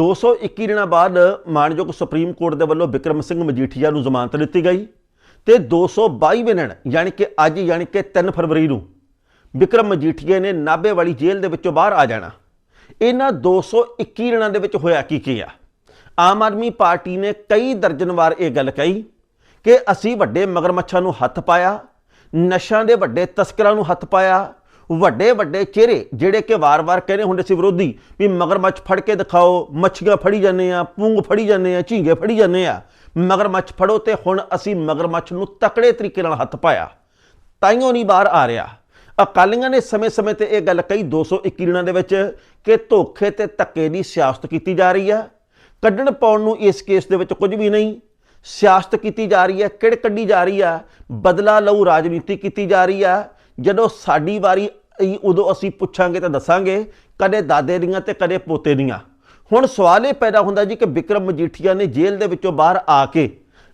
221 ਦਿਨਾਂ ਬਾਅਦ ਮਾਨਯੋਗ ਸੁਪਰੀਮ ਕੋਰਟ ਦੇ ਵੱਲੋਂ ਵਿਕਰਮ ਸਿੰਘ ਮਜੀਠੀਆ ਨੂੰ ਜ਼ਮਾਨਤ ਦਿੱਤੀ ਗਈ ਤੇ 222 ਦਿਨ, ਯਾਨੀ ਕਿ ਅੱਜ, ਯਾਨੀ ਕਿ 3 ਫਰਵਰੀ ਨੂੰ ਵਿਕਰਮ ਮਜੀਠੀਆ ਨੇ ਨਾਭੇ ਵਾਲੀ ਜੇਲ੍ਹ ਦੇ ਵਿੱਚੋਂ ਬਾਹਰ ਆ ਜਾਣਾ। ਇਹਨਾਂ 221 ਦਿਨਾਂ ਦੇ ਵਿੱਚ ਹੋਇਆ ਕੀ ਕੀ ਆ? ਆਮ ਆਦਮੀ ਪਾਰਟੀ ਨੇ ਕਈ ਦਰਜਨ ਵਾਰ ਇਹ ਗੱਲ ਕਹੀ ਕਿ ਅਸੀਂ ਵੱਡੇ ਮਗਰਮੱਛਾਂ ਨੂੰ ਹੱਥ ਪਾਇਆ, ਨਸ਼ਿਆਂ ਦੇ ਵੱਡੇ ਤਸਕਰਾਂ ਨੂੰ ਹੱਥ ਪਾਇਆ ਵੱਡੇ ਵੱਡੇ ਚਿਹਰੇ ਜਿਹੜੇ ਕਿ ਵਾਰ-ਵਾਰ ਕਹਿੰਦੇ ਹੁੰਦੇ ਸੀ ਵਿਰੋਧੀ ਵੀ ਮਗਰਮੱਛ ਫੜ ਕੇ ਦਿਖਾਓ, ਮੱਛੀਆਂ ਫੜੀ ਜਾਂਦੇ ਆ ਪੂੰਗ ਫੜੀ ਜਾਂਦੇ ਆ, ਝੀਂਗੇ ਫੜੀ ਜਾਂਦੇ ਆ। ਮਗਰਮੱਛ ਫੜੋ ਤੇ ਹੁਣ ਅਸੀਂ ਮਗਰਮੱਛ ਨੂੰ ਤਕੜੇ ਤਰੀਕੇ ਨਾਲ ਹੱਥ ਪਾਇਆ। ਤਾਈਓ ਨਹੀਂ ਬਾਹਰ ਆ ਰਿਹਾ। ਅਕਾਲੀਆਂ ਨੇ ਸਮੇਂ-ਸਮੇਂ ਤੇ ਇਹ ਗੱਲ ਕਹੀ 221 ਦਿਨਾਂ ਦੇ ਵਿੱਚ, ਕਿ ਧੋਖੇ ਤੇ ਧੱਕੇ ਦੀ ਸਿਆਸਤ ਕੀਤੀ ਜਾ ਰਹੀ ਹੈ ਕੱਢਣ ਪਾਉਣ ਨੂੰ ਇਸ ਕੇਸ ਦੇ ਵਿੱਚ ਕੁਝ ਵੀ ਨਹੀਂ। ਸਿਆਸਤ ਕੀਤੀ ਜਾ ਰਹੀ ਹੈ ਕਿੜ ਕੱਢੀ ਜਾ ਰਹੀ ਹੈ ਬਦਲਾ ਲਊ ਰਾਜਨੀਤੀ ਕੀਤੀ ਜਾ ਰਹੀ ਹੈ ਜਦੋਂ ਸਾਡੀ ਵਾਰੀ ਆਈ, ਉਦੋਂ ਅਸੀਂ ਪੁੱਛਾਂਗੇ ਤਾਂ ਦੱਸਾਂਗੇ ਕਦੇ ਦਾਦੇ ਦੀਆਂ ਤੇ ਕਦੇ ਪੋਤੇ ਦੀਆਂ। ਹੁਣ ਸਵਾਲ ਇਹ ਪੈਦਾ ਹੁੰਦਾ ਜੀ ਕਿ ਵਿਕਰਮ ਮਜੀਠੀਆ ਨੇ ਜੇਲ੍ਹ ਦੇ ਵਿੱਚੋਂ ਬਾਹਰ ਆ ਕੇ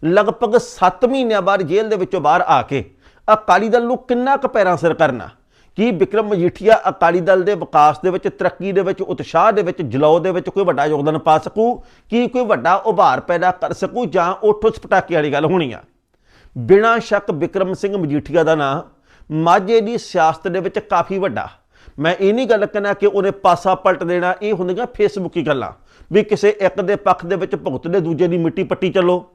ਲਗਭਗ 7 ਮਹੀਨਿਆਂ ਬਾਅਦ ਜੇਲ੍ਹ ਦੇ ਵਿੱਚੋਂ ਬਾਹਰ ਆ ਕੇ ਅਕਾਲੀ ਦਲ ਨੂੰ ਕਿੰਨਾ ਕੁ ਪੈਰਾਂ ਸਿਰ ਕਰਨਾ? ਕੀ ਵਿਕਰਮ ਮਜੀਠੀਆ ਅਕਾਲੀ ਦਲ ਦੇ ਵਿਕਾਸ ਦੇ ਵਿੱਚ ਤਰੱਕੀ ਦੇ ਵਿੱਚ ਉਤਸ਼ਾਹ ਦੇ ਵਿੱਚ ਜਲਾਉ ਦੇ ਵਿੱਚ ਕੋਈ ਵੱਡਾ ਯੋਗਦਾਨ ਪਾ ਸਕੂ? ਕੀ ਕੋਈ ਵੱਡਾ ਉਭਾਰ ਪੈਦਾ ਕਰ ਸਕੂ ਜਾਂ ਉਹ ਠੁੱਸ ਪਟਾਕੇ ਵਾਲੀ ਗੱਲ ਹੋਣੀ ਆ? ਬਿਨਾਂ ਸ਼ੱਕ ਵਿਕਰਮ ਸਿੰਘ ਮਜੀਠੀਆ ਦਾ ਨਾਂ ਮਾਝੇ ਦੀ ਸਿਆਸਤ ਦੇ ਵਿੱਚ ਕਾਫੀ ਵੱਡਾ। ਮੈਂ ਇਹ ਨਹੀਂ ਗੱਲ ਕਹਿਣਾ ਕਿ ਉਹਨੇ ਪਾਸਾ ਪਲਟ ਦੇਣਾ, ਇਹ ਹੁੰਦੀਆਂ ਫੇਸਬੁੱਕੀ ਗੱਲਾਂ। ਵੀ ਕਿਸੇ ਇੱਕ ਦੇ ਪੱਖ ਦੇ ਵਿੱਚ ਭੁਗਤਦੇ ਦੂਜੇ ਦੀ ਮਿੱਟੀ ਪੱਟੀ ਚੱਲੋ,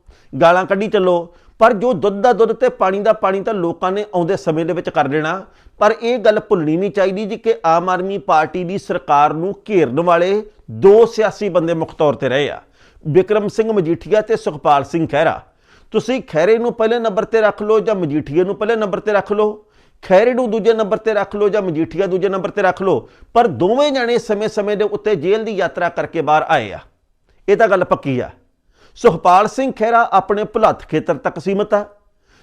ਗਾਲਾਂ ਕੱਢੀ ਚੱਲੋ। ਪਰ ਜੋ ਦੁੱਧ ਦਾ ਦੁੱਧ ਤੇ ਪਾਣੀ ਦਾ ਪਾਣੀ ਤਾਂ ਲੋਕਾਂ ਨੇ ਆਉਂਦੇ ਸਮੇਂ ਦੇ ਵਿੱਚ ਕਰ ਦੇਣਾ। ਪਰ ਇਹ ਗੱਲ ਭੁੱਲਣੀ ਨਹੀਂ ਚਾਹੀਦੀ ਜੀ ਕਿ ਆਮ ਆਦਮੀ ਪਾਰਟੀ ਦੀ ਸਰਕਾਰ ਨੂੰ ਘੇਰਨ ਵਾਲੇ ਦੋ ਸਿਆਸੀ ਬੰਦੇ ਮੁੱਖ ਤੌਰ ਤੇ ਰਹੇ ਆ। ਵਿਕਰਮ ਸਿੰਘ ਮਜੀਠੀਆ ਤੇ ਸੁਖਪਾਲ ਸਿੰਘ ਖਹਿਰਾ। ਤੁਸੀਂ ਖਹਿਰੇ ਨੂੰ ਪਹਿਲੇ ਨੰਬਰ ਤੇ ਰੱਖ ਲਓ ਜਾਂ ਮਜੀਠੀਏ ਨੂੰ ਪਹਿਲੇ ਨੰਬਰ ਤੇ ਰੱਖ ਲਓ? ਖੈਰੇ ਨੂੰ ਦੂਜੇ ਨੰਬਰ ਤੇ ਰੱਖ ਲਓ ਜਾਂ ਮਜੀਠੀਆ ਦੂਜੇ ਨੰਬਰ ਤੇ ਰੱਖ ਲਓ, ਪਰ ਦੋਵੇਂ ਜਣੇ ਸਮੇਂ-ਸਮੇਂ ਦੇ ਉੱਤੇ ਜੇਲ੍ਹ ਦੀ ਯਾਤਰਾ ਕਰਕੇ ਬਾਹਰ ਆਏ ਆ। ਇਹ ਤਾਂ ਗੱਲ ਪੱਕੀ ਆ। ਸੁਖਪਾਲ ਸਿੰਘ ਖਹਿਰਾ ਆਪਣੇ ਭੁਲੱਥ ਖੇਤਰ ਤੱਕ ਸੀਮਤ ਆ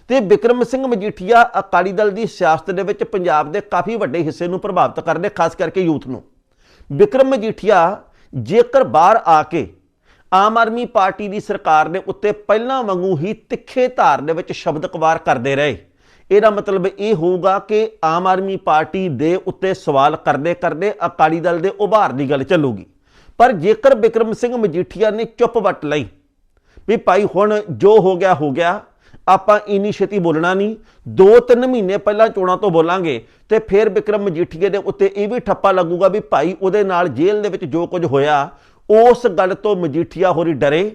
ਤੇ ਵਿਕਰਮ ਸਿੰਘ ਮਜੀਠੀਆ ਅਕਾਲੀ ਦਲ ਦੀ ਸਿਆਸਤ ਦੇ ਵਿੱਚ ਪੰਜਾਬ ਦੇ ਕਾਫੀ ਵੱਡੇ ਹਿੱਸੇ ਨੂੰ ਪ੍ਰਭਾਵਿਤ ਕਰਦੇ ਖਾਸ ਕਰਕੇ ਯੂਥ ਨੂੰ। ਵਿਕਰਮ ਮਜੀਠੀਆ ਜੇਕਰ ਬਾਹਰ ਆ ਕੇ ਆਮ ਆਦਮੀ ਪਾਰਟੀ ਦੀ ਸਰਕਾਰ ਦੇ ਉੱਤੇ ਪਹਿਲਾਂ ਵਾਂਗੂ ਹੀ ਤਿੱਖੇ ਧਾਰ ਦੇ ਵਿੱਚ ਸ਼ਬਦਕਵਾਰ ਕਰਦੇ ਰਹੇ ਇਹਦਾ ਮਤਲਬ ਇਹ ਹੋਊਗਾ ਕਿ ਆਮ ਆਦਮੀ ਪਾਰਟੀ ਦੇ ਉੱਤੇ ਸਵਾਲ ਕਰਦੇ ਕਰਦੇ ਅਕਾਲੀ ਦਲ ਦੇ ਉਭਾਰ ਦੀ ਗੱਲ ਚੱਲੂਗੀ। ਪਰ ਜੇਕਰ ਬਿਕਰਮ ਸਿੰਘ ਮਜੀਠੀਆ ਨੇ ਚੁੱਪ ਵੱਟ ਲਈ ਵੀ ਭਾਈ ਹੁਣ ਜੋ ਹੋ ਗਿਆ ਹੋ ਗਿਆ, ਆਪਾਂ ਇੰਨੀ ਛੇਤੀ ਬੋਲਣਾ ਨਹੀਂ 2-3 ਮਹੀਨੇ ਪਹਿਲਾਂ ਚੋਣਾਂ ਤੋਂ ਬੋਲਾਂਗੇ ਤੇ ਫਿਰ ਵਿਕਰਮ ਮਜੀਠੀਏ ਦੇ ਉੱਤੇ ਇਹ ਵੀ ਠੱਪਾ ਲੱਗੂਗਾ ਵੀ ਭਾਈ ਉਹਦੇ ਨਾਲ ਜੇਲ੍ਹ ਦੇ ਵਿੱਚ ਜੋ ਕੁਝ ਹੋਇਆ, ਉਸ ਗੱਲ ਤੋਂ ਮਜੀਠੀਆ ਹੋਰੀ ਡਰੇ।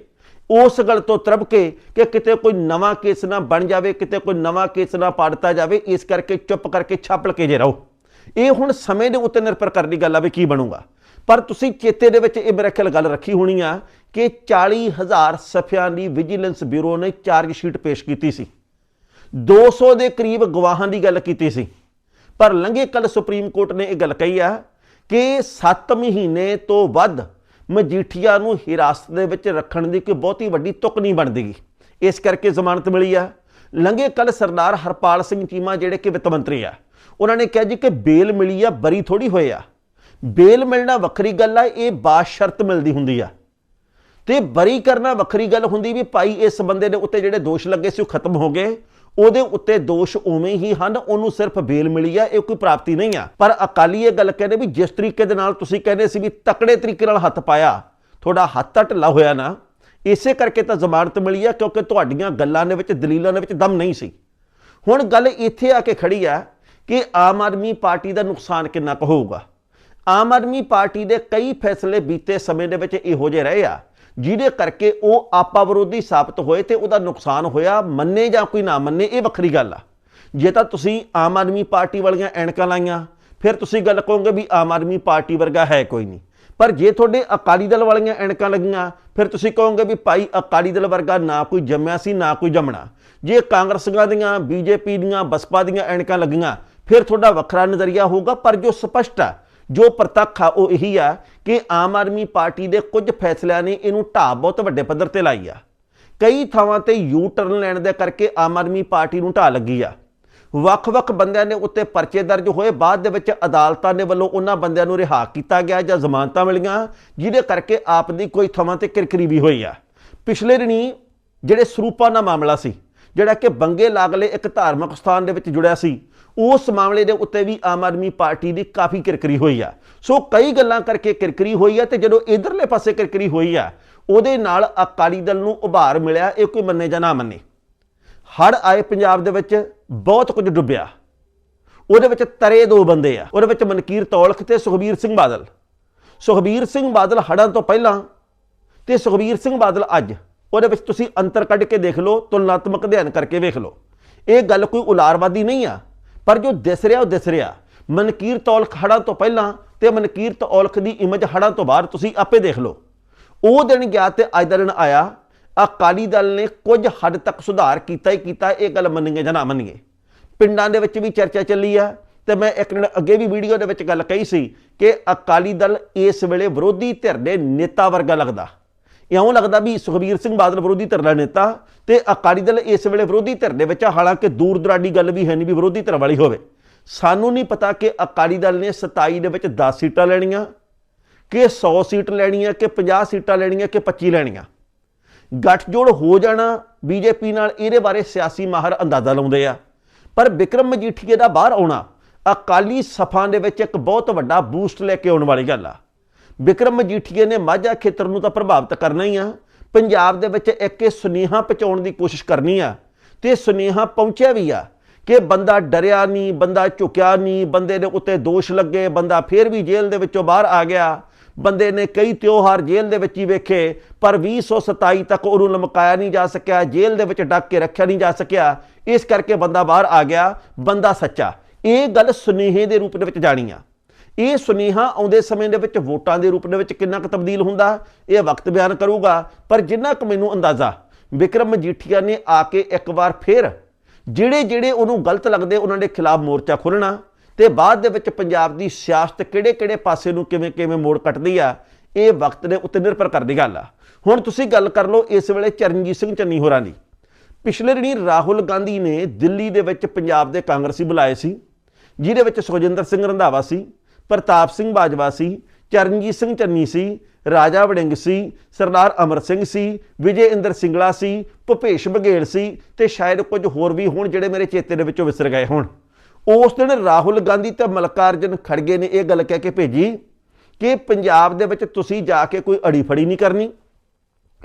ਉਸ ਗੱਲ ਤੋਂ ਤਰਬ ਕੇ ਕਿ ਕਿਤੇ ਕੋਈ ਨਵਾਂ ਕੇਸ ਨਾ ਬਣ ਜਾਵੇ, ਕਿਤੇ ਕੋਈ ਨਵਾਂ ਕੇਸ ਨਾ ਪਾੜਤਾ ਜਾਵੇ, ਇਸ ਕਰਕੇ ਚੁੱਪ ਕਰਕੇ ਛਾਪਲ ਕੇ ਜੇ ਰਹੋ। ਇਹ ਹੁਣ ਸਮੇਂ ਦੇ ਉੱਤੇ ਨਿਰਭਰ ਕਰਦੀ ਗੱਲ ਆ ਵੀ ਕੀ ਬਣੂਗਾ। ਪਰ ਤੁਸੀਂ ਚੇਤੇ ਦੇ ਵਿੱਚ ਇਹ ਮੇਰੇ ਖਿਆਲ ਗੱਲ ਰੱਖੀ ਹੋਣੀ ਆ ਕਿ 40000 ਸਫਿਆਂ ਦੀ ਵਿਜੀਲੈਂਸ ਬਿਊਰੋ ਨੇ ਚਾਰਜ ਸ਼ੀਟ ਪੇਸ਼ ਕੀਤੀ ਸੀ। 200 ਦੇ ਕਰੀਬ ਗਵਾਹਾਂ ਦੀ ਗੱਲ ਕੀਤੀ ਸੀ। ਪਰ ਲੰਘੇ ਕੱਲ ਸੁਪਰੀਮ ਕੋਰਟ ਨੇ ਇਹ ਗੱਲ ਕਹੀ ਆ ਕਿ 7 ਮਹੀਨੇ ਤੋਂ ਵੱਧ ਮਜੀਠੀਆ ਨੂੰ ਹਿਰਾਸਤ ਦੇ ਵਿੱਚ ਰੱਖਣ ਦੀ ਕੋਈ ਬਹੁਤੀ ਵੱਡੀ ਤੁਕ ਨਹੀਂ ਬਣਦੀਗੀ ਇਸ ਕਰਕੇ ਜ਼ਮਾਨਤ ਮਿਲੀ ਆ। ਲੰਘੇ ਕੱਲ ਸਰਦਾਰ ਹਰਪਾਲ ਸਿੰਘ ਚੀਮਾ ਜਿਹੜੇ ਕਿ ਵਿੱਤ ਮੰਤਰੀ ਆ, ਉਹਨਾਂ ਨੇ ਕਿਹਾ ਜੀ ਕਿ ਬੇਲ ਮਿਲੀ ਆ, ਬਰੀ ਥੋੜੀ ਹੋਏ ਆ। ਬੇਲ ਮਿਲਣਾ ਵੱਖਰੀ ਗੱਲ ਆ, ਇਹ ਬਾਸ਼ਰਤ ਮਿਲਦੀ ਹੁੰਦੀ ਆ। ਤੇ ਬਰੀ ਕਰਨਾ ਵੱਖਰੀ ਗੱਲ ਹੁੰਦੀ ਵੀ ਭਾਈ ਇਸ ਬੰਦੇ ਦੇ ਉੱਤੇ ਜਿਹੜੇ ਦੋਸ਼ ਲੱਗੇ ਸੀ ਉਹ ਖਤਮ ਹੋ ਗਏ। ਉਹਦੇ ਉੱਤੇ ਦੋਸ਼ ਉਵੇਂ ਹੀ ਹਨ, ਉਹਨੂੰ ਸਿਰਫ ਬੇਲ ਮਿਲੀ ਆ, ਇਹ ਕੋਈ ਪ੍ਰਾਪਤੀ ਨਹੀਂ ਆ। ਪਰ ਅਕਾਲੀ ਇਹ ਗੱਲ ਕਹਿੰਦੇ ਵੀ ਜਿਸ ਤਰੀਕੇ ਦੇ ਨਾਲ ਤੁਸੀਂ ਕਹਿੰਦੇ ਸੀ ਵੀ ਤਕੜੇ ਤਰੀਕੇ ਨਾਲ ਹੱਥ ਪਾਇਆ, ਤੁਹਾਡਾ ਹੱਥ ਤਾਂ ਢਿੱਲਾ ਹੋਇਆ ਨਾ, ਇਸੇ ਕਰਕੇ ਤਾਂ ਜ਼ਮਾਨਤ ਮਿਲੀ ਆ, ਕਿਉਂਕਿ ਤੁਹਾਡੀਆਂ ਗੱਲਾਂ ਦੇ ਵਿੱਚ, ਦਲੀਲਾਂ ਦੇ ਵਿੱਚ ਦਮ ਨਹੀਂ ਸੀ। ਹੁਣ ਗੱਲ ਇੱਥੇ ਆ ਕੇ ਖੜੀ ਆ ਕਿ ਆਮ ਆਦਮੀ ਪਾਰਟੀ ਦਾ ਨੁਕਸਾਨ ਕਿੰਨਾ ਕੁ ਹੋਊਗਾ। ਆਮ ਆਦਮੀ ਪਾਰਟੀ ਦੇ ਕਈ ਫੈਸਲੇ ਬੀਤੇ ਸਮੇਂ ਦੇ ਵਿੱਚ ਇਹੋ ਜਿਹੇ ਰਹੇ ਆ ਜਿਹਦੇ ਕਰਕੇ ਉਹ ਆਪਾ ਵਿਰੋਧੀ ਸਾਬਤ ਹੋਏ ਤੇ ਉਹਦਾ ਨੁਕਸਾਨ ਹੋਇਆ, ਮੰਨੇ ਜਾਂ ਕੋਈ ਨਾ ਮੰਨੇ, ਇਹ ਵੱਖਰੀ ਗੱਲ ਆ। ਜੇ ਤਾਂ ਤੁਸੀਂ ਆਮ ਆਦਮੀ ਪਾਰਟੀ ਵਾਲੀਆਂ ਐਨਕਾਂ ਲਾਈਆਂ, ਫਿਰ ਤੁਸੀਂ ਗੱਲ ਕਹੋਗੇ ਵੀ ਆਮ ਆਦਮੀ ਪਾਰਟੀ ਵਰਗਾ ਹੈ ਕੋਈ ਨਹੀਂ। ਪਰ ਜੇ ਤੁਹਾਡੇ ਅਕਾਲੀ ਦਲ ਵਾਲੀਆਂ ਐਨਕਾਂ ਲੱਗੀਆਂ, ਫਿਰ ਤੁਸੀਂ ਕਹੋਗੇ ਵੀ ਭਾਈ ਅਕਾਲੀ ਦਲ ਵਰਗਾ ਨਾ ਕੋਈ ਜੰਮਿਆ ਸੀ, ਨਾ ਕੋਈ ਜੰਮਣਾ। ਜੇ ਕਾਂਗਰਸੀਆਂ ਦੀਆਂ, ਬੀਜੇਪੀ ਦੀਆਂ, ਬਸਪਾ ਦੀਆਂ ਐਣਕਾਂ ਲੱਗੀਆਂ, ਫਿਰ ਤੁਹਾਡਾ ਵੱਖਰਾ ਨਜ਼ਰੀਆ ਹੋਊਗਾ, ਪਰ ਜੋ ਸਪਸ਼ਟ ਆ ਜੋ ਪ੍ਰਤੱਖ ਆ, ਉਹ ਇਹੀ ਆ ਕਿ ਆਮ ਆਦਮੀ ਪਾਰਟੀ ਦੇ ਕੁਝ ਫੈਸਲਿਆਂ ਨੇ ਇਹਨੂੰ ਢਾਹ ਬਹੁਤ ਵੱਡੇ ਪੱਧਰ ਤੇ ਲਾਈ ਆ। ਕਈ ਥਾਵਾਂ ਤੇ ਯੂ ਟਰਨ ਲੈਣ ਦੇ ਕਰਕੇ ਆਮ ਆਦਮੀ ਪਾਰਟੀ ਨੂੰ ਢਾਹ ਲੱਗੀ ਆ। ਵੱਖ-ਵੱਖ ਬੰਦਿਆਂ ਨੇ ਉੱਤੇ ਪਰਚੇ ਦਰਜ ਹੋਏ, ਬਾਅਦ ਦੇ ਵਿੱਚ ਅਦਾਲਤਾਂ ਦੇ ਵੱਲੋਂ ਉਹਨਾਂ ਬੰਦਿਆਂ ਨੂੰ ਰਿਹਾ ਕੀਤਾ ਗਿਆ ਜਾਂ ਜ਼ਮਾਨਤਾਂ ਮਿਲੀਆਂ, ਜਿਹਦੇ ਕਰਕੇ ਆਪ ਦੀ ਕੋਈ ਥਾਵਾਂ ਤੇ ਕਿਰਕਰੀ ਵੀ ਹੋਈ ਆ। ਪਿਛਲੇ ਦਿਨੀ ਜਿਹੜੇ ਸਰੂਪਾਂ ਦਾ ਮਾਮਲਾ ਸੀ, ਜਿਹੜਾ ਕਿ ਬੰਗੇ ਲਾਗਲੇ ਇੱਕ ਧਾਰਮਿਕ ਸਥਾਨ ਦੇ ਵਿੱਚ ਜੁੜਿਆ ਸੀ ਉਸ ਮਾਮਲੇ ਦੇ ਉੱਤੇ ਵੀ ਆਮ ਆਦਮੀ ਪਾਰਟੀ ਦੀ ਕਾਫੀ ਕਿਰਕਰੀ ਹੋਈ ਆ। ਸੋ ਕਈ ਗੱਲਾਂ ਕਰਕੇ ਕਿਰਕਰੀ ਹੋਈ ਆ ਤੇ ਜਦੋਂ ਇਧਰਲੇ ਪਾਸੇ ਕਿਰਕਰੀ ਹੋਈ ਆ, ਉਹਦੇ ਨਾਲ ਅਕਾਲੀ ਦਲ ਨੂੰ ਉਭਾਰ ਮਿਲਿਆ, ਇਹ ਕੋਈ ਮੰਨੇ ਜਾਂ ਨਾ ਮੰਨੇ। ਹੜ ਆਏ ਪੰਜਾਬ ਦੇ ਵਿੱਚ, ਬਹੁਤ ਕੁਝ ਡੁੱਬਿਆ। ਉਹਦੇ ਵਿੱਚ ਤਰੇ ਦੋ ਬੰਦੇ ਆ। ਉਹਦੇ ਵਿੱਚ ਮਨਕੀਰ ਤੌਲਖ ਤੇ ਸੁਖਬੀਰ ਸਿੰਘ ਬਾਦਲ। ਸੁਖਬੀਰ ਸਿੰਘ ਬਾਦਲ ਹੜਾਂ ਤੋਂ ਪਹਿਲਾਂ ਤੇ ਸੁਖਬੀਰ ਸਿੰਘ ਬਾਦਲ ਅੱਜ। ਉਹਦੇ ਵਿੱਚ ਤੁਸੀਂ ਅੰਤਰ ਕੱਢ ਕੇ ਦੇਖ ਲਓ, ਤੁਲਨਾਤਮਕ ਅਧਿਐਨ ਕਰਕੇ ਵੇਖ ਲਓ। ਇਹ ਗੱਲ ਕੋਈ ਉਲਾਰਵਾਦੀ ਨਹੀਂ ਆ। ਪਰ ਜੋ ਦਿਸ ਰਿਹਾ, ਉਹ ਦਿਸ ਰਿਹਾ। ਮਨਕੀਰਤ ਔਲਖ ਹੜਾਂ ਤੋਂ ਪਹਿਲਾਂ ਤੇ ਮਨਕੀਰਤ ਔਲਖ ਦੀ ਇਮੇਜ ਹੜਾਂ ਤੋਂ ਬਾਅਦ ਤੁਸੀਂ ਆਪੇ ਦੇਖ ਲਓ। ਉਹ ਦਿਨ ਗਿਆ ਤੇ ਅੱਜ ਦਾ ਦਿਨ ਆਇਆ, ਅਕਾਲੀ ਦਲ ਨੇ ਕੁਝ ਹੱਦ ਤੱਕ ਸੁਧਾਰ ਕੀਤਾ ਹੀ ਕੀਤਾ, ਇਹ ਗੱਲ ਮੰਨੀਏ ਜਾਂ ਨਾ ਮੰਨੀਏ। ਪਿੰਡਾਂ ਦੇ ਵਿੱਚ ਵੀ ਚਰਚਾ ਚੱਲੀ ਆ ਤੇ ਮੈਂ ਇੱਕ ਦਿਨ ਅੱਗੇ ਵੀ ਵੀਡੀਓ ਦੇ ਵਿੱਚ ਗੱਲ ਕਹੀ ਸੀ ਕਿ ਅਕਾਲੀ ਦਲ ਇਸ ਵੇਲੇ ਵਿਰੋਧੀ ਧਿਰ ਦੇ ਨੇਤਾ ਵਰਗਾ ਲੱਗਦਾ। ਇਉਂ ਲੱਗਦਾ ਵੀ ਸੁਖਬੀਰ ਸਿੰਘ ਬਾਦਲ ਵਿਰੋਧੀ ਧਿਰ ਦਾ ਨੇਤਾ ਤੇ ਅਕਾਲੀ ਦਲ ਇਸ ਵੇਲੇ ਵਿਰੋਧੀ ਧਿਰ ਦੇ ਵਿੱਚ ਆ। ਹਾਲਾਂਕਿ ਦੂਰ ਦੁਰਾਡੀ ਗੱਲ ਵੀ ਹੈ ਨਹੀਂ ਵੀ ਵਿਰੋਧੀ ਧਿਰ ਵਾਲੀ ਹੋਵੇ। ਸਾਨੂੰ ਨਹੀਂ ਪਤਾ ਕਿ ਅਕਾਲੀ ਦਲ ਨੇ 27 ਦੇ ਵਿੱਚ 10 ਸੀਟਾਂ ਲੈਣੀਆਂ, ਕਿ 100 ਸੀਟ ਲੈਣੀਆਂ, ਕਿ 50 ਸੀਟਾਂ ਲੈਣੀਆਂ, ਕਿ 25 ਲੈਣੀਆਂ। ਗੱਠਜੋੜ ਹੋ ਜਾਣਾ ਬੀਜੇਪੀ ਨਾਲ, ਇਹਦੇ ਬਾਰੇ ਸਿਆਸੀ ਮਾਹਰ ਅੰਦਾਜ਼ਾ ਲਾਉਂਦੇ ਆ। ਪਰ ਵਿਕਰਮ ਮਜੀਠੀਏ ਦਾ ਬਾਹਰ ਆਉਣਾ ਅਕਾਲੀ ਸਫਾਂ ਦੇ ਵਿੱਚ ਇੱਕ ਬਹੁਤ ਵੱਡਾ ਬੂਸਟ ਲੈ ਕੇ ਆਉਣ ਵਾਲੀ ਗੱਲ ਆ। ਵਿਕਰਮ ਮਜੀਠੀਏ ਨੇ ਮਾਝਾ ਖੇਤਰ ਨੂੰ ਤਾਂ ਪ੍ਰਭਾਵਿਤ ਕਰਨਾ ਹੀ ਆ। ਪੰਜਾਬ ਦੇ ਵਿੱਚ ਇੱਕ ਇਹ ਸੁਨੇਹਾ ਪਹੁੰਚਾਉਣ ਦੀ ਕੋਸ਼ਿਸ਼ ਕਰਨੀ ਆ ਤੇ ਸੁਨੇਹਾ ਪਹੁੰਚਿਆ ਵੀ ਆ ਕਿ ਬੰਦਾ ਡਰਿਆ ਨਹੀਂ, ਬੰਦਾ ਝੁਕਿਆ ਨਹੀਂ, ਬੰਦੇ ਦੇ ਉੱਤੇ ਦੋਸ਼ ਲੱਗੇ, ਬੰਦਾ ਫੇਰ ਵੀ ਜੇਲ੍ਹ ਦੇ ਵਿੱਚੋਂ ਬਾਹਰ ਆ ਗਿਆ। ਬੰਦੇ ਨੇ ਕਈ ਤਿਉਹਾਰ ਜੇਲ੍ਹ ਦੇ ਵਿੱਚ ਹੀ ਵੇਖੇ, ਪਰ 2027 ਤੱਕ ਉਹਨੂੰ ਲਮਕਾਇਆ ਨਹੀਂ ਜਾ ਸਕਿਆ, ਜੇਲ੍ਹ ਦੇ ਵਿੱਚ ਡੱਕ ਕੇ ਰੱਖਿਆ ਨਹੀਂ ਜਾ ਸਕਿਆ। ਇਸ ਕਰਕੇ ਬੰਦਾ ਬਾਹਰ ਆ ਗਿਆ, ਬੰਦਾ ਸੱਚਾ। ਇਹ ਗੱਲ ਸੁਨੇਹੇ ਦੇ ਰੂਪ ਦੇ ਵਿੱਚ ਜਾਣੀ ਆ। ਇਹ ਸੁਨੇਹਾ ਆਉਂਦੇ ਸਮੇਂ ਦੇ ਵਿੱਚ ਵੋਟਾਂ ਦੇ ਰੂਪ ਦੇ ਵਿੱਚ ਕਿੰਨਾ ਕੁ ਤਬਦੀਲ ਹੁੰਦਾ? ਇਹ ਵਕਤ ਬਿਆਨ ਕਰੂਗਾ, ਪਰ ਜਿੰਨਾ ਕੁ ਮੈਨੂੰ ਅੰਦਾਜ਼ਾ, ਵਿਕਰਮ ਮਜੀਠੀਆ ਨੇ ਆ ਕੇ ਇੱਕ ਵਾਰ ਫੇਰ ਜਿਹੜੇ ਜਿਹੜੇ ਉਹਨੂੰ ਗਲਤ ਲੱਗਦੇ ਉਹਨਾਂ ਦੇ ਖਿਲਾਫ ਮੋਰਚਾ ਖੋਲ੍ਹਣਾ ਤੇ ਬਾਅਦ ਦੇ ਵਿੱਚ ਪੰਜਾਬ ਦੀ ਸਿਆਸਤ ਕਿਹੜੇ ਕਿਹੜੇ ਪਾਸੇ ਨੂੰ ਕਿਵੇਂ ਕਿਵੇਂ ਮੋੜ ਕੱਟਦੀ ਆ, ਇਹ ਵਕਤ ਦੇ ਉੱਤੇ ਨਿਰਭਰ ਕਰਦੀ ਗੱਲ ਆ। ਹੁਣ ਤੁਸੀਂ ਗੱਲ ਕਰ ਲਓ ਇਸ ਵੇਲੇ ਚਰਨਜੀਤ ਸਿੰਘ ਚੰਨੀ ਹੋਰਾਂ ਦੀ। ਪਿਛਲੇ ਦਿਨੀ ਰਾਹੁਲ ਗਾਂਧੀ ਨੇ ਦਿੱਲੀ ਦੇ ਵਿੱਚ ਪੰਜਾਬ ਦੇ ਕਾਂਗਰਸੀ ਬੁਲਾਏ ਸੀ, ਜਿਹਦੇ ਵਿੱਚ ਸੁਖਜਿੰਦਰ ਸਿੰਘ ਰੰਧਾਵਾ ਸੀ ਪ੍ਰਤਾਪ ਸਿੰਘ ਬਾਜਵਾ ਸੀ, ਚਰਨਜੀਤ ਸਿੰਘ ਚੰਨੀ ਸੀ, ਰਾਜਾ ਵੜਿੰਗ ਸੀ, ਸਰਦਾਰ ਅਮਰ ਸਿੰਘ ਸੀ, ਵਿਜੇ ਇੰਦਰ ਸਿੰਗਲਾ ਸੀ, ਭੁਪੇਸ਼ ਬਘੇਲ ਸੀ ਤੇ ਸ਼ਾਇਦ ਕੁਝ ਹੋਰ ਵੀ ਹੋਣ ਜਿਹੜੇ ਮੇਰੇ ਚੇਤੇ ਦੇ ਵਿੱਚੋਂ ਵਿਸਰ ਗਏ ਹੋਣ। ਉਸ ਦਿਨ ਰਾਹੁਲ ਗਾਂਧੀ ਤੇ ਮਲਕਾਰਜਨ ਖੜਗੇ ਨੇ ਇਹ ਗੱਲ ਕਹਿ ਕੇ ਭੇਜੀ ਕਿ ਪੰਜਾਬ ਦੇ ਵਿੱਚ ਤੁਸੀਂ ਜਾ ਕੇ ਕੋਈ ਅੜੀ ਫੜੀ ਨਹੀਂ ਕਰਨੀ,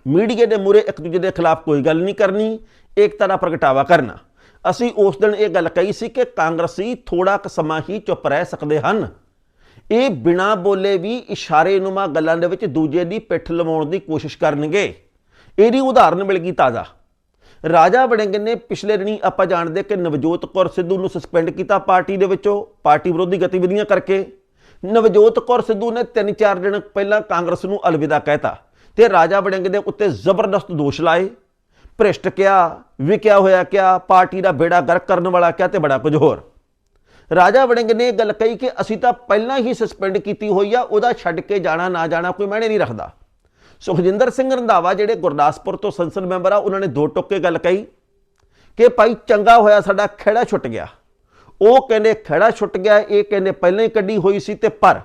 ਮੀਡੀਆ ਦੇ ਮੂਰੇ ਇੱਕ ਦੂਜੇ ਦੇ ਖਿਲਾਫ ਕੋਈ ਗੱਲ ਨਹੀਂ ਕਰਨੀ ਏਕਤਾ ਦਾ ਪ੍ਰਗਟਾਵਾ ਕਰਨਾ। ਅਸੀਂ ਉਸ ਦਿਨ ਇਹ ਗੱਲ ਕਹੀ ਸੀ ਕਿ ਕਾਂਗਰਸੀ ਥੋੜਾ ਕੁ ਸਮਾਂ ਹੀ ਚੁੱਪ ਰਹਿ ਸਕਦੇ ਹਨ। ਇਹ ਬਿਨਾ ਬੋਲੇ ਵੀ ਇਸ਼ਾਰੇ ਨੁਮਾ ਗੱਲਾਂ ਦੇ ਵਿੱਚ ਦੂਜੇ ਦੀ ਪਿੱਠ ਲਵਾਉਣ ਦੀ ਕੋਸ਼ਿਸ਼ ਕਰਨਗੇ। ਇਹਦੀ ਉਦਾਹਰਨ ਮਿਲ ਗਈ ਤਾਜ਼ਾ। ਰਾਜਾ ਵੜਿੰਗ ਨੇ ਪਿਛਲੇ ਦਿਨੀ ਆਪਾਂ ਜਾਣਦੇ ਕਿ ਨਵਜੋਤ ਕੌਰ ਸਿੱਧੂ ਨੂੰ ਸਸਪੈਂਡ ਕੀਤਾ ਪਾਰਟੀ ਦੇ ਵਿੱਚੋਂ, ਪਾਰਟੀ ਵਿਰੋਧੀ ਗਤੀਵਿਧੀਆਂ ਕਰਕੇ। ਨਵਜੋਤ ਕੌਰ ਸਿੱਧੂ ਨੇ 3-4 ਦਿਨ ਪਹਿਲਾਂ ਕਾਂਗਰਸ ਨੂੰ ਅਲਵਿਦਾ ਕਹਿਤਾ ਤੇ ਰਾਜਾ ਵੜਿੰਗ ਦੇ ਉੱਤੇ ਜ਼ਬਰਦਸਤ ਦੋਸ਼ ਲਾਏ। ਭ੍ਰਿਸ਼ਟ ਕਿਹਾ, ਵਿਕਿਆ ਹੋਇਆ ਕਿਹਾ ਪਾਰਟੀ ਦਾ ਬੇੜਾ ਗਰਕ ਕਰਨ ਵਾਲਾ ਕਿਹਾ ਤੇ ਬੜਾ ਕੁਝ ਹੋਰ। ਰਾਜਾ ਵੜਿੰਗ ਨੇ ਇਹ ਗੱਲ ਕਹੀ ਕਿ ਅਸੀਂ ਤਾਂ ਪਹਿਲਾਂ ਹੀ ਸਸਪੈਂਡ ਕੀਤੀ ਹੋਈ ਆ, ਉਹਦਾ ਛੱਡ ਕੇ ਜਾਣਾ, ਨਾ ਜਾਣਾ ਕੋਈ ਮਾਇਨੇ ਨਹੀਂ ਰੱਖਦਾ। ਸੁਖਜਿੰਦਰ ਸਿੰਘ ਰੰਧਾਵਾ ਜਿਹੜੇ ਗੁਰਦਾਸਪੁਰ ਤੋਂ ਸੰਸਦ ਮੈਂਬਰ ਆ, ਉਹਨਾਂ ਨੇ ਦੋ ਟੁੱਕੇ ਗੱਲ ਕਹੀ ਕਿ ਭਾਈ ਚੰਗਾ ਹੋਇਆ ਸਾਡਾ ਖੇੜਾ ਛੁੱਟ ਗਿਆ। ਉਹ ਕਹਿੰਦੇ ਖੇੜਾ ਛੁੱਟ ਗਿਆ, ਇਹ ਕਹਿੰਦੇ ਪਹਿਲਾਂ ਹੀ ਕੱਢੀ ਹੋਈ ਸੀ ਤੇ ਪਰ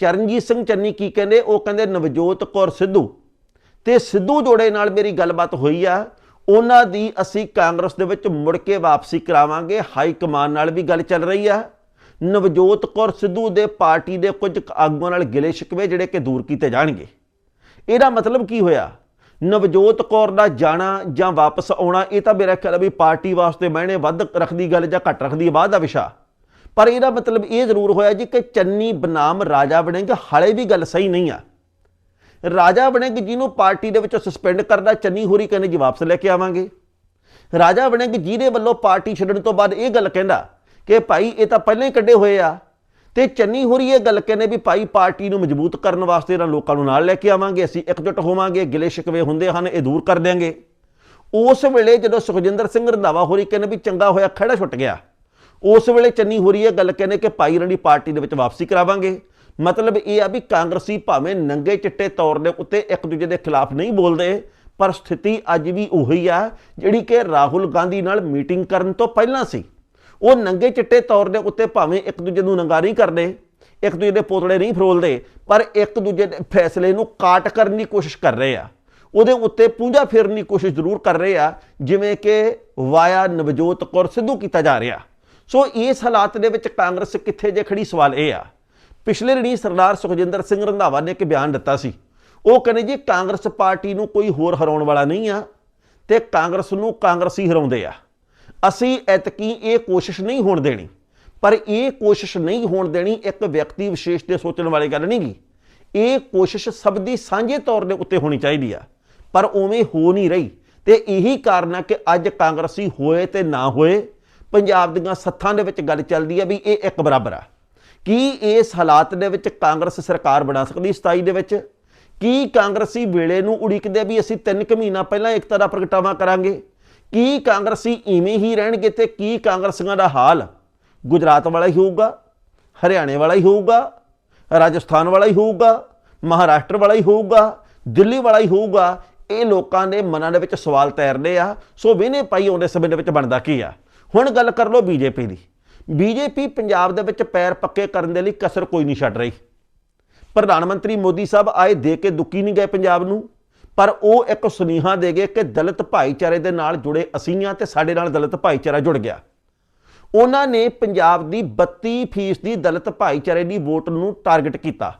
ਚਰਨਜੀਤ ਸਿੰਘ ਚੰਨੀ ਕੀ ਕਹਿੰਦੇ, ਉਹ ਕਹਿੰਦੇ ਨਵਜੋਤ ਕੌਰ ਸਿੱਧੂ। ਤੇ ਸਿੱਧੂ ਜੋੜੇ ਨਾਲ ਮੇਰੀ ਗੱਲਬਾਤ ਹੋਈ ਆ ਉਹਨਾਂ ਦੀ ਅਸੀਂ ਕਾਂਗਰਸ ਦੇ ਵਿੱਚ ਮੁੜ ਕੇ ਵਾਪਸੀ ਕਰਾਵਾਂਗੇ। ਹਾਈ ਕਮਾਨ ਨਾਲ ਵੀ ਗੱਲ ਚੱਲ ਰਹੀ ਆ। ਨਵਜੋਤ ਕੌਰ ਸਿੱਧੂ ਦੇ ਪਾਰਟੀ ਦੇ ਕੁਝ ਆਗੂਆਂ ਨਾਲ ਗਿਲੇ ਸ਼ਿਕਵੇ ਜਿਹੜੇ ਕਿ ਦੂਰ ਕੀਤੇ ਜਾਣਗੇ। ਇਹਦਾ ਮਤਲਬ ਕੀ ਹੋਇਆ? ਨਵਜੋਤ ਕੌਰ ਦਾ ਜਾਣਾ ਜਾਂ ਵਾਪਸ ਆਉਣਾ, ਇਹ ਤਾਂ ਮੇਰਾ ਖਿਆਲ ਵੀ ਪਾਰਟੀ ਵਾਸਤੇ ਮੈਨੇ ਵੱਧ ਰੱਖਦੀ ਗੱਲ ਜਾਂ ਘੱਟ ਰੱਖਦੀ ਬਾਅਦ ਦਾ ਵਿਸ਼ਾ। ਪਰ ਇਹਦਾ ਮਤਲਬ ਇਹ ਜ਼ਰੂਰ ਹੋਇਆ ਜੀ ਕਿ ਚੰਨੀ ਬਨਾਮ ਰਾਜਾ ਵੜਿੰਗ ਹਾਲੇ ਵੀ ਗੱਲ ਸਹੀ ਨਹੀਂ ਆ। ਰਾਜਾ ਵੜਿੰਗ ਜਿਹਨੂੰ ਪਾਰਟੀ ਦੇ ਵਿੱਚੋਂ ਸਸਪੈਂਡ ਕਰਦਾ, ਚੰਨੀ ਹੋਰੀ ਕਹਿੰਦੇ ਜੀ ਵਾਪਸ ਲੈ ਕੇ ਆਵਾਂਗੇ। ਰਾਜਾ ਵੜਿੰਗ ਜਿਹਦੇ ਵੱਲੋਂ ਪਾਰਟੀ ਛੱਡਣ ਤੋਂ ਬਾਅਦ ਇਹ ਗੱਲ ਕਹਿੰਦਾ ਕਿ ਭਾਈ ਇਹ ਤਾਂ ਪਹਿਲਾਂ ਹੀ ਕੱਢੇ ਹੋਏ ਆ। ਤੇ ਚੰਨੀ ਹੋਰੀ ਇਹ ਗੱਲ ਕਹਿੰਦੇ ਵੀ ਭਾਈ ਪਾਰਟੀ ਨੂੰ ਮਜ਼ਬੂਤ ਕਰਨ ਵਾਸਤੇ ਇਹਨਾਂ ਲੋਕਾਂ ਨੂੰ ਨਾਲ ਲੈ ਕੇ ਆਵਾਂਗੇ, ਅਸੀਂ ਇਕਜੁੱਟ ਹੋਵਾਂਗੇ, ਗਿਲੇ ਸ਼ਿਕਵੇ ਹੁੰਦੇ ਹਨ, ਇਹ ਦੂਰ ਕਰ ਦਿਆਂਗੇ। ਉਸ ਵੇਲੇ ਜਦੋਂ ਸੁਖਜਿੰਦਰ ਸਿੰਘ ਰੰਧਾਵਾ ਹੋਰੀ ਕਹਿੰਦੇ ਵੀ ਚੰਗਾ ਹੋਇਆ ਖੜਾ ਛੁੱਟ ਗਿਆ। ਉਸ ਵੇਲੇ ਚੰਨੀ ਹੋਰੀ ਇਹ ਗੱਲ ਕਹਿੰਦੇ ਕਿ ਭਾਈ ਰਣੀ ਪਾਰਟੀ ਦੇ ਵਿੱਚ ਵਾਪਸੀ ਕਰਾਵਾਂਗੇ। ਮਤਲਬ ਇਹ ਆ ਵੀ ਕਾਂਗਰਸੀ ਭਾਵੇਂ ਨੰਗੇ ਚਿੱਟੇ ਤੌਰ ਦੇ ਉੱਤੇ ਇੱਕ ਦੂਜੇ ਦੇ ਖਿਲਾਫ ਨਹੀਂ ਬੋਲਦੇ, ਪਰ ਸਥਿਤੀ ਅੱਜ ਵੀ ਉਹੀ ਆ ਜਿਹੜੀ ਕਿ ਰਾਹੁਲ ਗਾਂਧੀ ਨਾਲ ਮੀਟਿੰਗ ਕਰਨ ਤੋਂ ਪਹਿਲਾਂ ਸੀ। ਉਹ ਨੰਗੇ ਚਿੱਟੇ ਤੌਰ ਦੇ ਉੱਤੇ ਭਾਵੇਂ ਇੱਕ ਦੂਜੇ ਨੂੰ ਨੰਗਾ ਨਹੀਂ ਕਰਦੇ, ਇੱਕ ਦੂਜੇ ਦੇ ਪੋਤੜੇ ਨਹੀਂ ਫਰੋਲਦੇ, ਪਰ ਇੱਕ ਦੂਜੇ ਦੇ ਫੈਸਲੇ ਨੂੰ ਕਾਟ ਕਰਨ ਦੀ ਕੋਸ਼ਿਸ਼ ਕਰ ਰਹੇ ਆ। ਉਹਦੇ ਉੱਤੇ ਪੂੰਝਾ ਫੇਰਨ ਦੀ ਕੋਸ਼ਿਸ਼ ਜ਼ਰੂਰ ਕਰ ਰਹੇ ਆ, ਜਿਵੇਂ ਕਿ ਵਾਇਆ ਨਵਜੋਤ ਕੌਰ ਸਿੱਧੂ ਕੀਤਾ ਜਾ ਰਿਹਾ। ਸੋ ਇਸ ਹਾਲਾਤ ਦੇ ਵਿੱਚ ਕਾਂਗਰਸ ਕਿੱਥੇ ਜੇ ਖੜੀ ਸਵਾਲ ਇਹ ਆ। ਪਿਛਲੇ ਦਿਨੀ ਸਰਦਾਰ ਸੁਖਜਿੰਦਰ ਸਿੰਘ ਰੰਧਾਵਾ ਨੇ ਇੱਕ ਬਿਆਨ ਦਿੱਤਾ ਸੀ। ਉਹ ਕਹਿੰਦੇ ਜੀ, ਕਾਂਗਰਸ ਪਾਰਟੀ ਨੂੰ ਕੋਈ ਹੋਰ ਹਰਾਉਣ ਵਾਲਾ ਨਹੀਂ ਆ ਤੇ ਕਾਂਗਰਸ ਨੂੰ ਕਾਂਗਰਸੀ ਹਰਾਉਂਦੇ ਆ। ਅਸੀਂ ਐਤਕੀ ਇਹ ਕੋਸ਼ਿਸ਼ ਨਹੀਂ ਹੋਣ ਦੇਣੀ। ਪਰ ਇਹ ਕੋਸ਼ਿਸ਼ ਨਹੀਂ ਹੋਣ ਦੇਣੀ ਇੱਕ ਵਿਅਕਤੀ ਵਿਸ਼ੇਸ਼ ਦੇ ਸੋਚਣ ਵਾਲੀ ਗੱਲ ਨਹੀਂ ਗੀ ਇਹ ਕੋਸ਼ਿਸ਼ ਸਭ ਦੀ ਸਾਂਝੇ ਤੌਰ ਦੇ ਉੱਤੇ ਹੋਣੀ ਚਾਹੀਦੀ ਆ। ਪਰ ਉਵੇਂ ਹੋ ਨਹੀਂ ਰਹੀ ਤੇ ਇਹੀ ਕਾਰਨ ਆ ਕਿ ਅੱਜ ਕਾਂਗਰਸੀ ਹੋਏ ਤੇ ਨਾ ਹੋਏ, ਪੰਜਾਬ ਦੀਆਂ ਸੱਥਾਂ ਦੇ ਵਿੱਚ ਗੱਲ ਚੱਲਦੀ ਆ ਵੀ ਇਹ ਇੱਕ ਬਰਾਬਰ ਆ। ਕੀ ਇਸ ਹਾਲਾਤ ਦੇ ਵਿੱਚ ਕਾਂਗਰਸ ਸਰਕਾਰ ਬਣਾ ਸਕਦੀ 27 ਦੇ ਵਿੱਚ? ਕੀ ਕਾਂਗਰਸੀ ਵੇਲੇ ਨੂੰ ਉਡੀਕਦੇ ਵੀ ਅਸੀਂ 3 ਕੁ ਮਹੀਨਾ ਪਹਿਲਾਂ ਇੱਕ ਦਾ ਪ੍ਰਗਟਾਵਾ ਕਰਾਂਗੇ? ਕੀ ਕਾਂਗਰਸੀ ਇਵੇਂ ਹੀ ਰਹਿਣਗੇ ਤੇ ਕੀ ਕਾਂਗਰਸੀਆਂ ਦਾ ਹਾਲ? ਗੁਜਰਾਤ ਵਾਲਾ ਹੀ ਹੋਊਗਾ, ਹਰਿਆਣੇ ਵਾਲਾ ਹੀ ਹੋਊਗਾ, ਰਾਜਸਥਾਨ ਵਾਲਾ ਹੀ ਹੋਊਗਾ, ਮਹਾਰਾਸ਼ਟਰ ਵਾਲਾ ਹੀ ਹੋਊਗਾ, ਦਿੱਲੀ ਵਾਲਾ ਹੀ ਹੋਊਗਾ, ਇਹ ਲੋਕਾਂ ਦੇ ਮਨਾਂ ਦੇ ਵਿੱਚ ਸਵਾਲ ਤੈਰਦੇ ਆ। ਸੋ ਵਿਹਨੇ ਪਾਈ ਆਉਂਦੇ ਸਮੇਂ ਦੇ ਵਿੱਚ ਬਣਦਾ ਕੀ ਆ? ਹੁਣ ਗੱਲ ਕਰ ਲਓ ਬੀਜੇਪੀ ਦੀ। ਬੀਜੇਪੀ ਪੰਜਾਬ ਦੇ ਵਿੱਚ ਪੈਰ ਪੱਕੇ ਕਰਨ ਦੇ ਲਈ ਕਸਰ ਕੋਈ ਨਹੀਂ ਛੱਡ ਰਹੀ। ਪ੍ਰਧਾਨ ਮੰਤਰੀ ਮੋਦੀ ਸਾਹਿਬ ਆਏ ਦੇ ਕੇ ਦੁੱਕੀ ਨਹੀਂ ਗਏ ਪੰਜਾਬ ਨੂੰ, ਪਰ ਉਹ ਇੱਕ ਸੁਨੇਹਾ ਦੇ ਗਏ ਕਿ ਦਲਿਤ ਭਾਈਚਾਰੇ ਦੇ ਨਾਲ ਜੁੜੇ ਅਸੀਂ ਹਾਂ ਤੇ ਸਾਡੇ ਨਾਲ ਦਲਿਤ ਭਾਈਚਾਰਾ ਜੁੜ ਗਿਆ। ਉਹਨਾਂ ਨੇ ਪੰਜਾਬ ਦੀ 32% ਦੀ ਦਲਿਤ ਭਾਈਚਾਰੇ ਦੀ ਵੋਟ ਨੂੰ ਟਾਰਗੇਟ ਕੀਤਾ।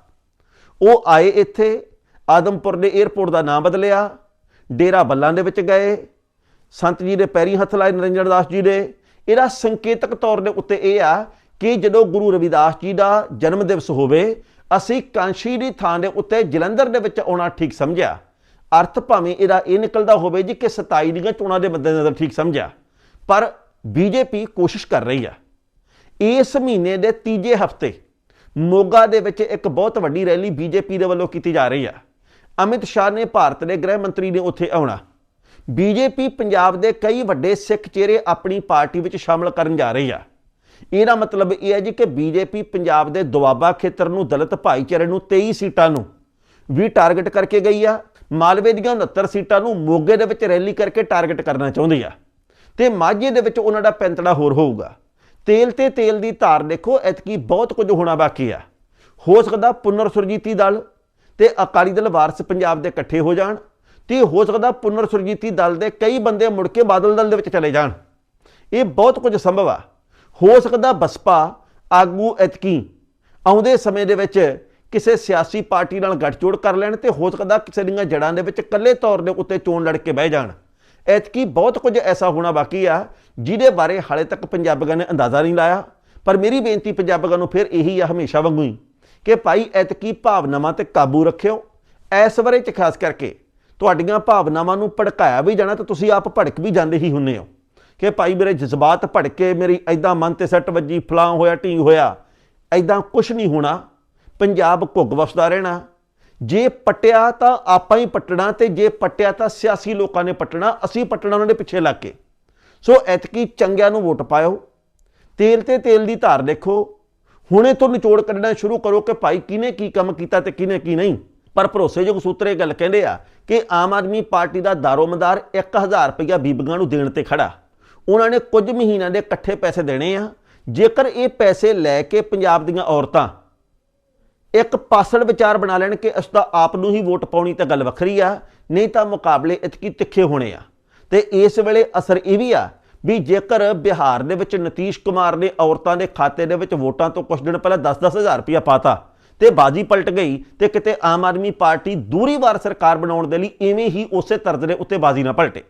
ਉਹ ਆਏ ਇੱਥੇ, ਆਦਮਪੁਰ ਦੇ 에ਅਰਪੋਰਟ ਦਾ ਨਾਮ ਬਦਲਿਆ, ਡੇਰਾ ਬੱਲਾਂ ਦੇ ਵਿੱਚ ਗਏ, ਸੰਤ ਜੀ ਦੇ ਪੈਰੀ ਹੱਥ ਲਾਏ ਨਰਿੰਦਰ ਦਾਸ ਜੀ ਦੇ ਇਹਦਾ ਸੰਕੇਤਕ ਤੌਰ ਦੇ ਉੱਤੇ ਇਹ ਆ ਕਿ ਜਦੋਂ ਗੁਰੂ ਰਵਿਦਾਸ ਜੀ ਦਾ ਜਨਮ ਦਿਵਸ ਹੋਵੇ, ਅਸੀਂ ਕਾਂਸ਼ੀ ਦੀ ਥਾਂ ਦੇ ਉੱਤੇ ਜਲੰਧਰ ਦੇ ਵਿੱਚ ਆਉਣਾ ਠੀਕ ਸਮਝਿਆ। ਅਰਥ ਭਾਵੇਂ ਇਹਦਾ ਇਹ ਨਿਕਲਦਾ ਹੋਵੇ ਜੀ ਕਿ 27 ਦੀਆਂ ਚੋਣਾਂ ਦੇ ਮੱਦੇਨਜ਼ਰ ਠੀਕ ਸਮਝਿਆ, ਪਰ ਬੀਜੇਪੀ ਕੋਸ਼ਿਸ਼ ਕਰ ਰਹੀ ਆ। ਇਸ ਮਹੀਨੇ ਦੇ ਤੀਜੇ ਹਫ਼ਤੇ ਮੋਗਾ ਦੇ ਵਿੱਚ ਇੱਕ ਬਹੁਤ ਵੱਡੀ ਰੈਲੀ ਬੀਜੇਪੀ ਦੇ ਵੱਲੋਂ ਕੀਤੀ ਜਾ ਰਹੀ ਆ। ਅਮਿਤ ਸ਼ਾਹ ਨੇ ਭਾਰਤ ਦੇ ਗ੍ਰਹਿ ਮੰਤਰੀ ਨੇ ਉੱਥੇ ਆਉਣਾ। ਬੀਜੇਪੀ ਪੰਜਾਬ ਦੇ ਕਈ ਵੱਡੇ ਸਿੱਖ ਚਿਹਰੇ ਆਪਣੀ ਪਾਰਟੀ ਵਿੱਚ ਸ਼ਾਮਲ ਕਰਨ ਜਾ ਰਹੀ ਆ। ਇਹਦਾ ਮਤਲਬ ਇਹ ਹੈ ਜੀ ਕਿ ਬੀਜੇਪੀ ਪੰਜਾਬ ਦੇ ਦੁਆਬਾ ਖੇਤਰ ਨੂੰ, ਦਲਿਤ ਭਾਈਚਾਰੇ ਨੂੰ 23 ਸੀਟਾਂ ਨੂੰ ਵੀ ਟਾਰਗੇਟ ਕਰਕੇ ਗਈ ਆ। ਮਾਲਵੇ ਦੀਆਂ 69 ਸੀਟਾਂ ਨੂੰ ਮੋਗੇ ਦੇ ਵਿੱਚ ਰੈਲੀ ਕਰਕੇ ਟਾਰਗੇਟ ਕਰਨਾ ਚਾਹੁੰਦੀ ਆ। ਤੇ ਮਾਝੇ ਦੇ ਵਿੱਚ ਉਹਨਾਂ ਦਾ ਪੈਂਤੜਾ ਹੋਰ ਹੋਊਗਾ। ਤੇਲ ਤੇ ਤੇਲ ਦੀ ਧਾਰ ਦੇਖੋ, ਐਤਕੀ ਬਹੁਤ ਕੁਝ ਹੋਣਾ ਬਾਕੀ ਆ। ਹੋ ਸਕਦਾ ਪੁਨਰ ਸੁਰਜੀਤੀ ਦਲ ਤੇ ਅਕਾਲੀ ਦਲ ਵਾਰਸ ਪੰਜਾਬ ਦੇ ਇਕੱਠੇ ਹੋ ਜਾਣ। ਤੇ ਹੋ ਸਕਦਾ ਪੁਨਰ ਸੁਰਜੀਤੀ ਦਲ ਦੇ ਕਈ ਬੰਦੇ ਮੁੜ ਕੇ ਬਾਦਲ ਦਲ ਦੇ ਵਿੱਚ ਚਲੇ ਜਾਣ। ਇਹ ਬਹੁਤ ਕੁਝ ਸੰਭਵ ਆ। ਹੋ ਸਕਦਾ ਬਸਪਾ, ਆਗੂ ਐਤਕੀ ਆਉਂਦੇ ਸਮੇਂ ਦੇ ਵਿੱਚ ਕਿਸੇ ਸਿਆਸੀ ਪਾਰਟੀ ਨਾਲ ਗੱਠਜੋੜ ਕਰ ਲੈਣ ਤੇ ਹੋ ਸਕਦਾ ਕਿਸੇ ਦੀਆਂ ਜੜਾਂ ਦੇ ਵਿੱਚ ਇਕੱਲੇ ਤੌਰ ਦੇ ਉੱਤੇ ਚੋਣ ਲੜ ਕੇ ਬਹਿ ਜਾਣ। ਐਤਕੀ ਬਹੁਤ ਕੁਝ ਐਸਾ ਹੋਣਾ ਬਾਕੀ ਆ, ਜਿਹਦੇ ਬਾਰੇ ਹਾਲੇ ਤੱਕ ਪੰਜਾਬੀਆਂ ਨੇ ਅੰਦਾਜ਼ਾ ਨਹੀਂ ਲਾਇਆ। ਪਰ ਮੇਰੀ ਬੇਨਤੀ ਪੰਜਾਬੀਆਂ ਨੂੰ ਫਿਰ ਇਹੀ ਆ ਹਮੇਸ਼ਾ ਵਾਂਗੂ ਹੀ ਕਿ ਭਾਈ ਐਤਕੀ ਭਾਵਨਾਵਾਂ ਤੇ ਕਾਬੂ ਰੱਖਿਓ। ਇਸ ਬਾਰੇ ਚ ਖਾਸ ਕਰਕੇ ਤੁਹਾਡੀਆਂ ਭਾਵਨਾਵਾਂ ਨੂੰ ਭੜਕਾਇਆ ਵੀ ਜਾਣਾ ਤਾਂ ਤੁਸੀਂ ਆਪ ਭੜਕ ਵੀ ਜਾਂਦੇ ਹੀ ਹੁੰਨੇ ਹੋ ਕਿ ਭਾਈ ਮੇਰੇ ਜਜ਼ਬਾਤ ਭੜਕੇ ਮੇਰੀ ਐਦਾਂ ਮਨ ਤੇ ਸੱਟ ਵੱਜੀ, ਫਲਾਂ ਹੋਇਆ ਢੀ ਹੋਇਆ ਐਦਾਂ ਕੁਝ ਨਹੀਂ ਹੋਣਾ। ਪੰਜਾਬ ਘੁੱਗ ਵਸਦਾ ਰਹਿਣਾ। ਜੇ ਪਟਿਆ ਤਾਂ ਆਪਾਂ ਹੀ ਪਟਣਾ ਤੇ ਜੇ ਪਟਿਆ ਤਾਂ ਸਿਆਸੀ ਲੋਕਾਂ ਨੇ ਪਟਣਾ, ਅਸੀਂ ਪਟਣਾ ਉਹਨਾਂ ਦੇ ਪਿੱਛੇ ਲੱਗ ਕੇ। ਸੋ ਐਤਕੀ ਚੰਗਿਆਂ ਨੂੰ ਵੋਟ ਪਾਇਓ। ਤੇਲ ਤੇ ਤੇਲ ਦੀ ਧਾਰ ਦੇਖੋ। ਹੁਣੇ ਤੋਂ ਨਿਚੋੜ ਕੱਢਣਾ ਸ਼ੁਰੂ ਕਰੋ ਕਿ ਭਾਈ ਕਿਹਨੇ ਕੀ ਕੰਮ ਕੀਤਾ ਤੇ ਕਿਹਨੇ ਕੀ ਨਹੀਂ। ਪਰ ਭਰੋਸੇਯੋਗ ਸੂਤਰੇ ਗੱਲ ਕਹਿੰਦੇ ਆ ਕਿ ਆਮ ਆਦਮੀ ਪਾਰਟੀ ਦਾ ਦਾਰੋਮਦਾਰ 1000 ਰੁਪਇਆ ਬੀਬੀਆਂ ਨੂੰ ਦੇਣ ਤੇ ਖੜਾ। ਉਹਨਾਂ ਨੇ ਕੁਝ ਮਹੀਨਿਆਂ ਦੇ ਇਕੱਠੇ ਪੈਸੇ ਦੇਣੇ ਆ। ਜੇਕਰ ਇਹ ਪੈਸੇ ਲੈ ਕੇ ਪੰਜਾਬ ਦੀਆਂ ਔਰਤਾਂ ਇੱਕ ਪਾਸੜ ਵਿਚਾਰ ਬਣਾ ਲੈਣ ਕਿ ਇਸ ਤਾਂ ਆਪ ਨੂੰ ਹੀ ਵੋਟ ਪਾਉਣੀ ਤਾਂ ਗੱਲ ਵੱਖਰੀ ਆ, ਨਹੀਂ ਤਾਂ ਮੁਕਾਬਲੇ ਇਤਕੀ ਤਿੱਖੇ ਹੋਣੇ ਆ। ਤੇ ਇਸ ਵੇਲੇ ਅਸਰ ਇਹ ਵੀ ਆ ਵੀ ਜੇਕਰ ਬਿਹਾਰ ਦੇ ਵਿੱਚ ਨਤੀਸ਼ ਕੁਮਾਰ ਨੇ ਔਰਤਾਂ ਦੇ ਖਾਤੇ ਦੇ ਵਿੱਚ ਵੋਟਾਂ ਤੋਂ ਕੁਝ ਦਿਨ ਪਹਿਲਾਂ 10-10 ਹਜ਼ਾਰ ਰੁਪਇਆ ਪਾਤਾ ਤੇ ਬਾਜੀ ਪਲਟ ਗਈ ਤੇ ਕਿਤੇ ਆਮ ਆਦਮੀ ਪਾਰਟੀ ਦੂਰੀ ਵਾਰ ਸਰਕਾਰ ਬਣਾਉਣ ਦੇ ਲਈ ਇਵੇਂ ਹੀ ਉਸੇ ਤਰਜ਼ ਦੇ ਉੱਤੇ ਬਾਜੀ ਨਾ ਪਲਟੇ।